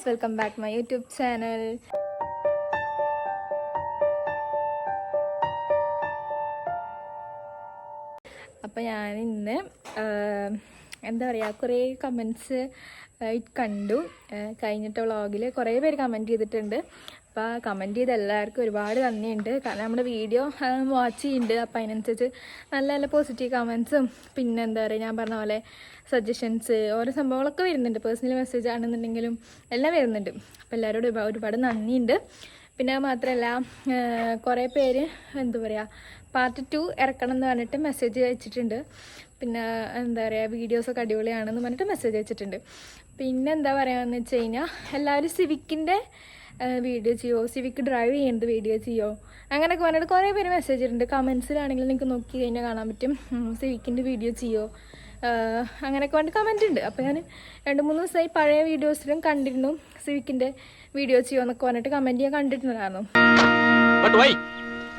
Guys welcome back my YouTube channel. അപ്പം ഞാൻ ഇന്ന് എന്താ പറയുക കുറേ കമൻസ് കണ്ടു. കഴിഞ്ഞിട്ട് വ്ളോഗിൽ കുറേ പേര് കമന്റ് ചെയ്തിട്ടുണ്ട്. അപ്പോൾ കമന്റ് ചെയ്ത എല്ലാവർക്കും ഒരുപാട് നന്ദിയുണ്ട്. കാരണം നമ്മുടെ വീഡിയോ വാച്ച് ചെയ്യുന്നുണ്ട് അപ്പോൾ അതിനനുസരിച്ച് നല്ല നല്ല പോസിറ്റീവ് കമൻസും പിന്നെ എന്താ പറയുക ഞാൻ പറഞ്ഞ പോലെ സജഷൻസ് ഓരോ സംഭവങ്ങളൊക്കെ വരുന്നുണ്ട്. പേഴ്സണൽ മെസ്സേജ് ആണെന്നുണ്ടെങ്കിലും എല്ലാം വരുന്നുണ്ട്. അപ്പോൾ എല്ലാവരോടും ഒരുപാട് നന്ദിയുണ്ട്. പിന്നെ മാത്രമല്ല കുറേ പേര് എന്താ പറയുക പാർട്ട് ടു ഇറക്കണം എന്ന് പറഞ്ഞിട്ട് മെസ്സേജ് അയച്ചിട്ടുണ്ട്. പിന്നെ എന്താ പറയുക വീഡിയോസൊക്കെ അടിപൊളിയാണെന്ന് പറഞ്ഞിട്ട് മെസ്സേജ് അയച്ചിട്ടുണ്ട്. പിന്നെ എന്താ പറയുകയെന്ന് വെച്ച് കഴിഞ്ഞാൽ എല്ലാവരും സിവിക്കിന്റെ വീഡിയോ ചെയ്യോ? സിവിക്ക് ഡ്രൈവ് ചെയ്യുന്നത് വീഡിയോ ചെയ്യോ? അങ്ങനെയൊക്കെ പറഞ്ഞിട്ട് കുറേ പേര് മെസ്സേജ് ചെയ്തിട്ടുണ്ട്. കമൻസിലാണെങ്കിൽ നിങ്ങൾക്ക് നോക്കി കഴിഞ്ഞാൽ കാണാൻ പറ്റും. സിവിക്കിന്റെ വീഡിയോ ചെയ്യോ? അങ്ങനെയൊക്കെ പറഞ്ഞിട്ട് കമന്റ് ഉണ്ട്. അപ്പോൾ ഞാൻ രണ്ട് മൂന്ന് ദിവസമായി പഴയ വീഡിയോസിലും കണ്ടിരുന്നു. സിവിക്കിന്റെ വീഡിയോ ചെയ്യുമോ എന്നൊക്കെ പറഞ്ഞിട്ട് കമന്റ് ഞാൻ കണ്ടിട്ടുണ്ടായിരുന്നു?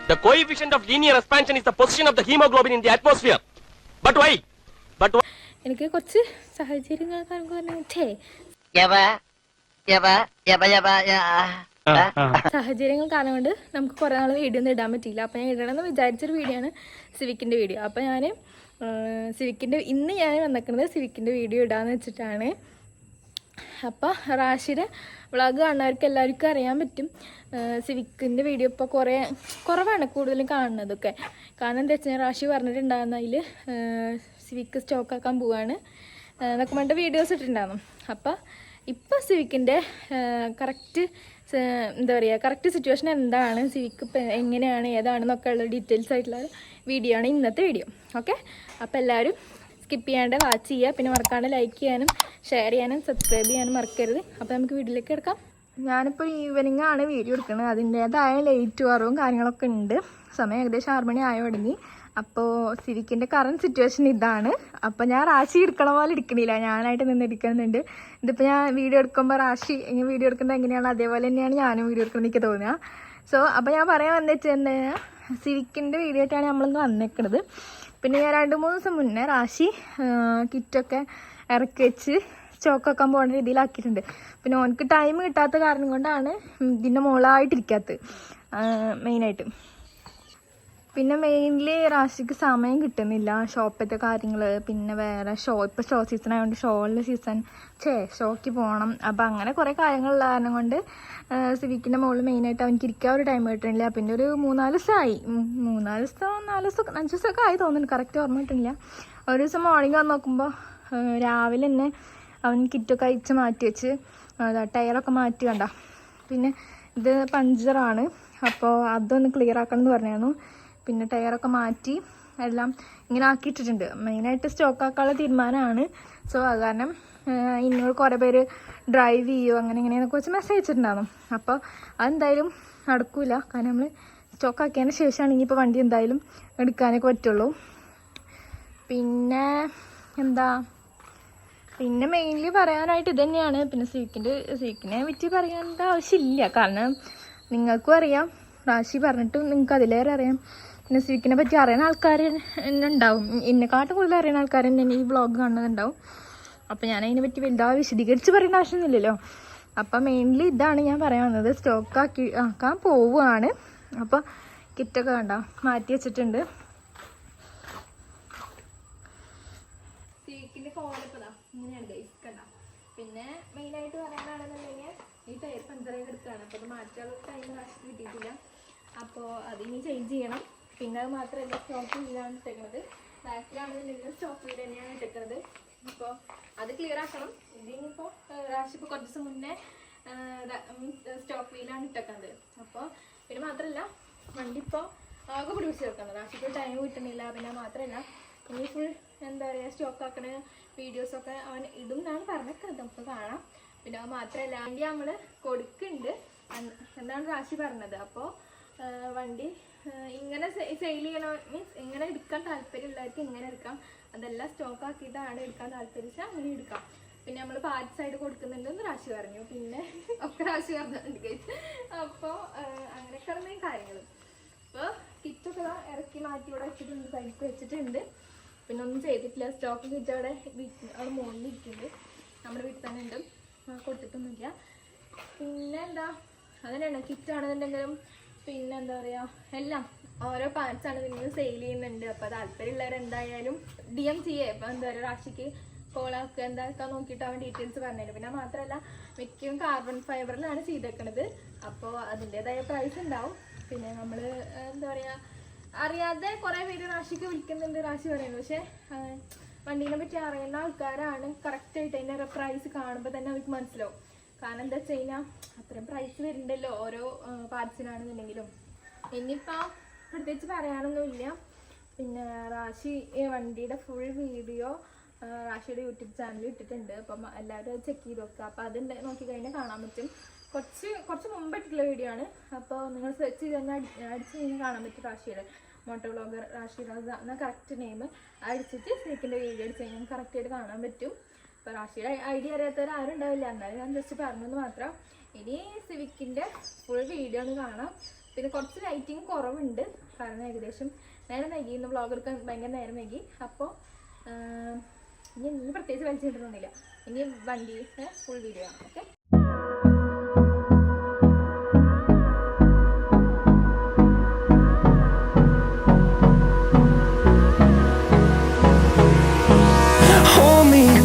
The coefficient of linear expansion is the position of the hemoglobin in the atmosphere. But why? But why? എനിക്ക് കുറച്ച് സാഹചര്യങ്ങൾ സാഹചര്യങ്ങൾ കാരണം കൊണ്ട് നമുക്ക് കുറെ നാൾ വീഡിയോ ഒന്നും ഇടാൻ പറ്റിയില്ല. അപ്പോൾ ഞാൻ ഇടണമെന്ന് വിചാരിച്ചൊരു വീഡിയോ ആണ് സിവിക്കിന്റെ വീഡിയോ അപ്പോൾ ഞാൻ സിവിക്കിന്റെ ഇന്ന് ഞാൻ വന്നിരിക്കുന്നത് സിവിക്കിന്റെ വീഡിയോ ഇടാന്ന് വെച്ചിട്ടാണ്. അപ്പോൾ റാഷിയുടെ വ്ളോഗ് കാണുന്നവർക്ക് എല്ലാവർക്കും അറിയാൻ പറ്റും. സിവിക്കിന്റെ വീഡിയോ ഇപ്പോൾ കുറേ കുറവാണ് കൂടുതലും കാണുന്നതൊക്കെ. കാരണം എന്താ വെച്ചാൽ റാഷി പറഞ്ഞിട്ടുണ്ടായിരുന്ന അതിൽ സിവിക്ക് സ്റ്റോക്കാക്കാൻ പോവാണ്. എന്നൊക്കെ പറഞ്ഞിട്ട് വീഡിയോസ് ഇട്ടിട്ടുണ്ടായിരുന്നു. അപ്പോൾ ഇപ്പോൾ സിവിക്കിന്റെ കറക്റ്റ് എന്താ പറയുക കറക്റ്റ് സിറ്റുവേഷൻ എന്താണ്? സിവിക്ക് ഇപ്പം എങ്ങനെയാണ് ഏതാണെന്നൊക്കെ ഉള്ള ഡീറ്റെയിൽസ് ആയിട്ടുള്ള വീഡിയോ ആണ് ഇന്നത്തെ വീഡിയോ ഓക്കെ അപ്പോൾ എല്ലാവരും സ്കിപ്പ് ചെയ്യാണ്ട് വാച്ച് ചെയ്യുക. പിന്നെ മറക്കാണ്ട് ലൈക്ക് ചെയ്യാനും ഷെയർ ചെയ്യാനും സബ്സ്ക്രൈബ് ചെയ്യാനും മറക്കരുത്. അപ്പോൾ നമുക്ക് വീട്ടിലേക്ക് എടുക്കാം ഞാനിപ്പോൾ ഈവനിങ് ആണ് വീഡിയോ എടുക്കുന്നത് അതിന്റേതായ ലേറ്റ് കുറവും കാര്യങ്ങളൊക്കെ ഉണ്ട്. സമയം ഏകദേശം ആറ് മണി ആയ തുടങ്ങി അപ്പോൾ സിരിക്കിന്റെ കറണ്ട് സിറ്റുവേഷൻ ഇതാണ്. അപ്പോൾ ഞാൻ റാശി എടുക്കണ പോലെ എടുക്കണില്ല ഞാനായിട്ട് നിന്ന് എടുക്കുന്നുണ്ട് ഇതിപ്പോൾ ഞാൻ വീഡിയോ എടുക്കുമ്പോൾ റാശി ഇങ്ങനെ വീഡിയോ എടുക്കുന്നത് എങ്ങനെയാണ്? അതേപോലെ തന്നെയാണ് ഞാനും വീഡിയോ എടുക്കുന്നത് എനിക്ക് തോന്നുക. സോ അപ്പോൾ ഞാൻ പറയാൻ വന്നിട്ട് എന്താ സിരിക്കിന്റെ വീഡിയോ ആയിട്ടാണ് നമ്മളിന്ന് വന്നേക്കുന്നത് പിന്നെ ഞാൻ രണ്ട് മൂന്ന് ദിവസം മുന്നേ റാശി കിറ്റൊക്കെ ഇറക്കി വെച്ച് ചോക്കൊക്കെ പോകുന്ന രീതിയിലാക്കിയിട്ടുണ്ട്. പിന്നെ ഓനക്ക് ടൈം കിട്ടാത്ത കാരണം കൊണ്ടാണ് ഇതിന്റെ മുകളായിട്ടിരിക്കാത്തത് മെയിനായിട്ട് പിന്നെ മെയിൻലി റാഷിക്ക് സമയം കിട്ടുന്നില്ല. ഷോപ്പിലത്തെ കാര്യങ്ങൾ പിന്നെ വേറെ ഷോ ഇപ്പോൾ ഷോ സീസൺ ആയതുകൊണ്ട് ഷോളിന്റെ സീസൺ ചേ ഷോക്ക് പോകണം അപ്പോൾ അങ്ങനെ കുറേ കാര്യങ്ങളുള്ള കാരണം കൊണ്ട് സിവിക്കിന്റെ മുകളിൽ മെയിനായിട്ട് അവനിക്ക് ഇരിക്കാൻ ഒരു ടൈം കിട്ടുന്നില്ല. പിന്നെ ഒരു മൂന്നാൽ ദിവസമായി മൂന്നാൽ ദിവസം നാല് ദിവസം അഞ്ച് ദിവസമൊക്കെ ആയി തോന്നുന്നു. കറക്റ്റ് ഓർമ്മ കിട്ടുന്നില്ല. ഒരു ദിവസം മോർണിംഗ് വന്ന് നോക്കുമ്പോൾ രാവിലെ തന്നെ അവൻ കിറ്റൊക്കെ അയച്ച് മാറ്റി വെച്ച് ടയറൊക്കെ മാറ്റി കണ്ട. പിന്നെ ഇത് പഞ്ചറാണ്. അപ്പോൾ അതൊന്ന് ക്ലിയർ ആക്കണം എന്ന് പറഞ്ഞായിരുന്നു. പിന്നെ ടയറൊക്കെ മാറ്റി എല്ലാം ഇങ്ങനെ ആക്കിയിട്ടിട്ടുണ്ട്. മെയിനായിട്ട് സ്റ്റോക്ക് ആക്കാനുള്ള തീരുമാനമാണ്. സോ അത് കാരണം ഇന്നോട് കുറേ പേര് ഡ്രൈവ് ചെയ്യുമോ അങ്ങനെ ഇങ്ങനെയെന്നൊക്കെ വെച്ച് മെസ്സേജ് അയച്ചിട്ടുണ്ടായിരുന്നു. അപ്പോൾ അതെന്തായാലും നടക്കൂല. കാരണം നമ്മൾ സ്റ്റോക്ക് ആക്കിയതിന് ശേഷമാണ് ഇനിയിപ്പോൾ വണ്ടി എന്തായാലും എടുക്കാനൊക്കെ പറ്റുള്ളൂ. പിന്നെ എന്താ? പിന്നെ മെയിൻലി പറയാനായിട്ട് ഇത് തന്നെയാണ്. പിന്നെ സീക്കിന്റെ സീക്കിനെ പറ്റി പറയേണ്ട ആവശ്യമില്ല. കാരണം നിങ്ങൾക്കും അറിയാം. റാശി പറഞ്ഞിട്ടും നിങ്ങൾക്ക് അതിലേറെ അറിയാം. പിന്നെ സീക്കിനെ പറ്റി അറിയുന്ന ആൾക്കാർ തന്നെ ഉണ്ടാവും. എന്നെക്കാട്ടും കൂടുതൽ അറിയുന്ന ആൾക്കാർ തന്നെ ഈ വ്ളോഗ് കാണുന്നുണ്ടാവും അപ്പോൾ ഞാൻ അതിനെ പറ്റി വലുതാ വിശദീകരിച്ച് പറയേണ്ട ആവശ്യമൊന്നുമില്ലല്ലോ. അപ്പം മെയിൻലി ഇതാണ് ഞാൻ പറയാൻ വന്നത്. സ്റ്റോക്ക് ആക്കി ആക്കാൻ പോവുകയാണ്. അപ്പോൾ കിറ്റൊക്കെ കണ്ട? മാറ്റി വെച്ചിട്ടുണ്ട്. സീക്കിന്റെ കോലപ്പതാ ഇങ്ങനെയാണ് പറയാനാണെന്നുണ്ടെങ്കിൽ ഈ ടയർ പഞ്ചറായി എടുക്കുകയാണ്. അപ്പോൾ അത് മാറ്റാനുള്ള ടൈം കിട്ടിയിട്ടില്ല. അപ്പോൾ അത് ഇനി ചേഞ്ച് ചെയ്യണം. പിന്നെ അത് മാത്രമല്ല സ്റ്റോക്ക് വീലാണ് ഇട്ടേക്കുന്നത് ബാക്കിലാണെന്നുണ്ടെങ്കിൽ സ്റ്റോക്ക് വീട് തന്നെയാണ് ഇട്ടേക്കുന്നത് ഇപ്പോൾ അത് ക്ലിയർ ആക്കണം. ഇതിനിപ്പോൾ റാഷ് ഇപ്പോൾ കുറച്ച് ദിവസം മുന്നേ സ്റ്റോക്ക് വീലാണ് ഇട്ടേക്കുന്നത് അപ്പോൾ പിന്നെ മാത്രമല്ല വണ്ടി ഇപ്പോൾ ആകെ പിടിച്ച് വെക്കണം റാഷിക്ക് ടൈം കിട്ടുന്നില്ല. പിന്നെ മാത്രമല്ല ഇനി ഫുൾ എന്താ പറയുക സ്റ്റോക്ക് ആക്കണ വീഡിയോസൊക്കെ അവൻ ഇതും എന്നാണ് പറഞ്ഞേക്കുന്നത് നമുക്ക് കാണാം. പിന്നെ അത് മാത്രമല്ല വണ്ടി നമ്മൾ കൊടുക്കുന്നുണ്ട്. എന്നാണ് റാഷി പറഞ്ഞത്. അപ്പോൾ വണ്ടി ഇങ്ങനെ സെയിൽ ചെയ്യണ മീൻസ് ഇങ്ങനെ എടുക്കാൻ താല്പര്യമുള്ളവർക്ക് ഇങ്ങനെ എടുക്കാം. അതെല്ലാം സ്റ്റോക്ക് ആക്കിയിട്ടാണ് എടുക്കാൻ താല്പര്യം അങ്ങനെ എടുക്കാം. പിന്നെ നമ്മൾ പാർട്സ് ആയിട്ട് കൊടുക്കുന്നുണ്ടെന്ന് റാശി പറഞ്ഞു. പിന്നെ ഒക്കെ റാശി പറഞ്ഞിട്ടുണ്ട് അപ്പോൾ അങ്ങനെയൊക്കെയാണ് കാര്യങ്ങൾ അപ്പോൾ കിറ്റൊക്കെ ഇറക്കി മാറ്റി ഇവിടെ വെച്ചിട്ടുണ്ട് സൈഡിൽ വെച്ചിട്ടുണ്ട്. പിന്നെ ഒന്നും ചെയ്തിട്ടില്ല. സ്റ്റോക്ക് കിറ്റ് അവിടെ അവിടെ മുകളിൽ ഇരിക്കുന്നുണ്ട്. നമ്മുടെ വീട്ടിൽ തന്നെ ഉണ്ട്. കൊടുത്തിട്ടൊന്നുമില്ല. പിന്നെ എന്താ? അതിനാണ് കിറ്റ് ആണെന്നുണ്ടെങ്കിലും പിന്നെ എന്താ പറയാ എല്ലാം ഓരോ പാർട്സ് ആണ് നിങ്ങൾ സെയിൽ ചെയ്യുന്നുണ്ട്. അപ്പൊ താല്പര്യമുള്ളവർ എന്തായാലും ഡി എം സി എന്താ പറയുക കോൾ ആക്കുക എന്താക്കാൻ നോക്കിയിട്ട് അവൻ ഡീറ്റെയിൽസ് പറഞ്ഞുതരും പിന്നെ മാത്രമല്ല മിക്കയും കാർബൺ ഫൈബറിലാണ് ചെയ്തേക്കണത്. അപ്പോൾ അതിന്റെതായ പ്രൈസ് ഉണ്ടാവും. പിന്നെ നമ്മൾ എന്താ പറയാ അറിയാതെ കുറേ പേര് റാഷിക്ക് വിളിക്കുന്നുണ്ട് റാശി പറയുന്നത് പക്ഷേ വണ്ടീനെ പറ്റി അറിയുന്ന ആൾക്കാരാണ് കറക്റ്റായിട്ട് അതിന്റെ പ്രൈസ് കാണുമ്പോൾ തന്നെ അവർക്ക് മനസ്സിലാവും. കാരണം എന്താ വെച്ച് അത്രയും പ്രൈസ് വരുന്നുണ്ടല്ലോ ഓരോ പാർട്സിനാണെന്നുണ്ടെങ്കിലും ഇനിയിപ്പോൾ പ്രത്യേകിച്ച് പറയാനൊന്നുമില്ല. പിന്നെ റാഷി വണ്ടിയുടെ ഫുൾ വീഡിയോ റാഷിയുടെ യൂട്യൂബ് ചാനലിൽ ഇട്ടിട്ടുണ്ട്. അപ്പം എല്ലാവരും അത് ചെക്ക് ചെയ്ത് നോക്കുക അപ്പോൾ അത് നോക്കി കഴിഞ്ഞാൽ കാണാൻ പറ്റും. കുറച്ച് കുറച്ച് മുമ്പ് ഇട്ടിട്ടുള്ള വീഡിയോ ആണ്. അപ്പോൾ നിങ്ങൾ സെർച്ച് ചെയ്ത് തന്നെ അടി- അടിച്ച് കഴിഞ്ഞാൽ കാണാൻ പറ്റും റാഷിയുടെ. മോട്ടോ വ്ളോഗർ റാഷി റോസ എന്ന കറക്റ്റ് നെയിം അടിച്ചിട്ട് സ്നേക്കിന്റെ വീഡിയോ അടിച്ച് കഴിഞ്ഞാൽ കറക്റ്റായിട്ട് കാണാൻ പറ്റും. അപ്പോൾ റാഷിയുടെ ഐഡിയ അറിയാത്തവർ ആരും ഉണ്ടാവില്ല എന്നാലും ഞാൻ ജസ്റ്റ് പറഞ്ഞെന്ന് മാത്രം. ഇനി സിവിക്കിന്റെ ഫുൾ വീഡിയോ ഒന്ന് കാണാം. പിന്നെ കുറച്ച് ലൈറ്റിങ് കുറവുണ്ട്. കാരണം ഏകദേശം നേരം വൈകി. ഇന്ന് വ്ളോഗ് എടുക്കാൻ ഭയങ്കര നേരം വൈകി. അപ്പോൾ ഇനി പ്രത്യേകിച്ച് വലിച്ചിട്ടൊന്നുമില്ല ഇനി വണ്ടി ഫുൾ വീഡിയോ ആണ്. Okay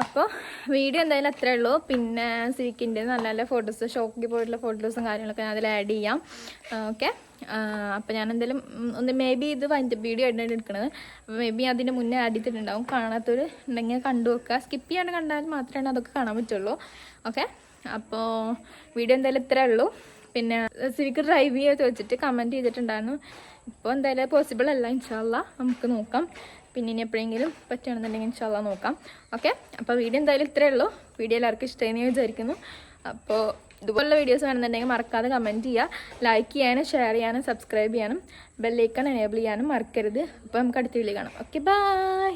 അപ്പോൾ വീഡിയോ എന്തായാലും അത്രേ ഉള്ളൂ. പിന്നെ സിക്കിന്റെ നല്ല നല്ല ഫോട്ടോസ് ഷോക്കിൽ പോയിട്ടുള്ള ഫോട്ടോസും കാര്യങ്ങളൊക്കെ ഞാൻ അതിൽ ആഡ് ചെയ്യാം. ഓക്കെ അപ്പോൾ ഞാൻ എന്തായാലും ഒന്ന് മേ ബി ഇത് വൈൻഡ് വീഡിയോ ആയിട്ടാണ് എടുക്കുന്നത് അപ്പോൾ മേ ബി അതിന്റെ മുന്നേ ആഡ് ചെയ്തിട്ടുണ്ടാവും. കാണാത്തവർ ഉണ്ടെങ്കിൽ കണ്ടു വെക്കുക സ്കിപ്പ് ചെയ്യാണ്ട് കണ്ടാൽ മാത്രമേ അതൊക്കെ കാണാൻ പറ്റുള്ളൂ. ഓക്കെ അപ്പോൾ വീഡിയോ എന്തായാലും ഇത്രേ ഉള്ളൂ. പിന്നെ സിവിക്ക് ഡ്രൈവ് ചെയ്യാൻ ചോദിച്ചിട്ട് കമന്റ് ചെയ്തിട്ടുണ്ടായിരുന്നു. ഇപ്പോൾ എന്തായാലും പോസിബിൾ അല്ല. ഇൻഷാല്ല നമുക്ക് നോക്കാം. പിന്നെ ഇനി എപ്പോഴെങ്കിലും പറ്റുകയാണെന്നുണ്ടെങ്കിൽ ഇൻഷാല്ല നോക്കാം. ഓക്കെ അപ്പോൾ വീഡിയോ എന്തായാലും ഇത്രയേ ഉള്ളൂ. വീഡിയോ എല്ലാവർക്കും എന്ന് വിചാരിക്കുന്നു. അപ്പോൾ ഇതുപോലുള്ള വീഡിയോസ് വേണമെന്നുണ്ടെങ്കിൽ മറക്കാതെ കമന്റ് ചെയ്യുക. ലൈക്ക് ചെയ്യാനും ഷെയർ ചെയ്യാനും സബ്സ്ക്രൈബ് ചെയ്യാനും ബെല്ലൈക്കൺ എനേബിൾ ചെയ്യാനും മറക്കരുത്. അപ്പോൾ നമുക്ക് അടുത്ത വീഡിയോ കാണാം. Okay bye